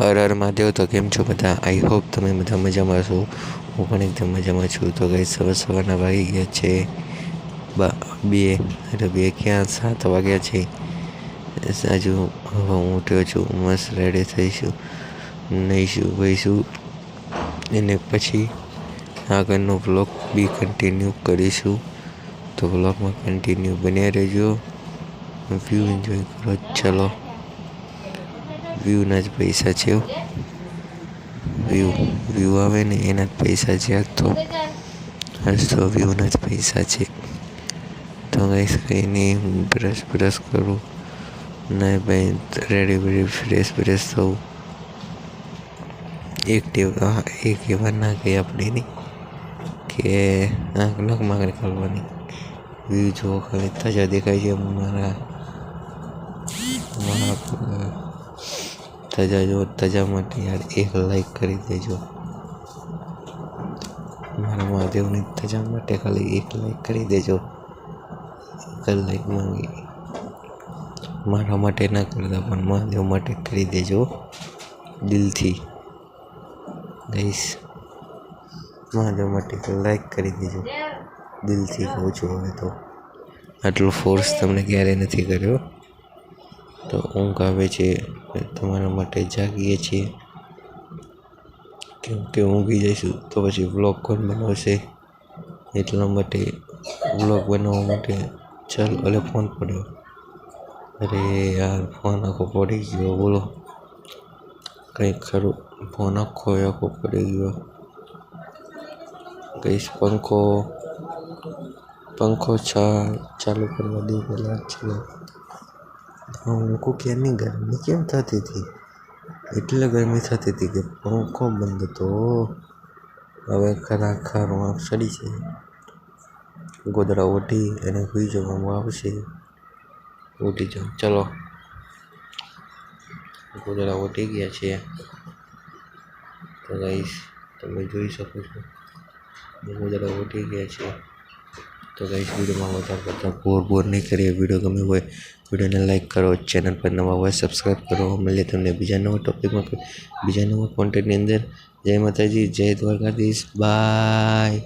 હર હર મહાદેવ. તો કેમ છો બધા? આઈ હોપ તમે બધા મજામાં છો. હું પણ એકદમ મજામાં છું. તો ગઈ સવાર સવારના વાગી ગયા છે બા એટલે બે ક્યાં? સાત વાગ્યા છે. હજુ હવે હું ઉઠ્યો છું. મસ્ત રેડી થઈશું નહીશું વહીશું એને પછી આગળનો વ્લોગ બી કન્ટિન્યુ કરીશું. તો વ્લોગમાં કન્ટિન્યુ બન્યા રહેજો. વ્યૂ એન્જોય કરો. ચલો. વ્યૂના જ પૈસા છે વ્યૂ વ્યૂ આવે ને એના જ પૈસા છે આજ તો. આજ તો વ્યૂના જ પૈસા છે. તો ગઈશ કંઈ નહીં, હું બ્રશ બ્રશ કરું. ના ભાઈ રેડી બેડી ફ્રેશ બ્રેશ થવું. એક ટેવ, હા, એક એવા ના કહી આપણે નહીં. કે આંખ નખ માગણી કરવાની વ્યૂ જોવો ખાલી, તાજા દેખાય છે મારા મારા તજા જો, તજા માટે યાર એક લાઈક કરી દેજો. મારા મહાદેવની તજા માટે ખાલી એક લાઈક કરી દેજો. એક લાઈક માંગી. મારા માટે ના કરતા, પણ મહાદેવ માટે કરી દેજો. દિલથી. ગઈશ મહાદેવ માટે લાઈક કરી દેજો. દિલથી કહું છું હવે તો. આટલો ફોર્સ તમને ક્યારેય નથી કર્યો. તો ઊંઘ આવે છે તમારા માટે જાગીએ છીએ. કેમ કે ઊંઘી જઈશું તો પછી વ્લોગ કોણ બનાવશે? એટલા માટે વ્લોગ બનાવવા માટે ચાલ અલે ફોન પડ્યો. અરે યાર, ફોન આખો પડી ગયો, બોલો. કંઈક ખરું, ફોન આખો આખો પડી ગયો. કહીશ પંખો પંખો છા ચાલુ કરવા દે પહેલાં છે પંખો ક્યારની ગરમી? કેમ થતી હતી? એટલે ગરમી થતી હતી કે પંખો બંધ હતો? હવે ખરા ખારમાં સડી છે. ગોદડા ઓઢી અને સુઈ જવામાં આવશે. ઉઠી જાઓ. ચલો. ગોદડા ઓઢી ગયા છે. તો ગાઈશ તમે જોઈ શકો છો. ગોદડા ઓઢી ગયા છે. તો ગાઈશ વિડીયોમાં વધારે પડતા બોર બોર નહીં કરીએ. વીડિયો ગમે હોય, વિડીયોને લાઇક કરો ચેનલ પર નવા હોય સબસ્ક્રાઈબ કરો. મળીએ તમને બીજા નવા ટોપિકમાં બીજા નવા કોન્ટેન્ટની અંદર. જય માતાજી, જય દ્વારકાધીશ. બાય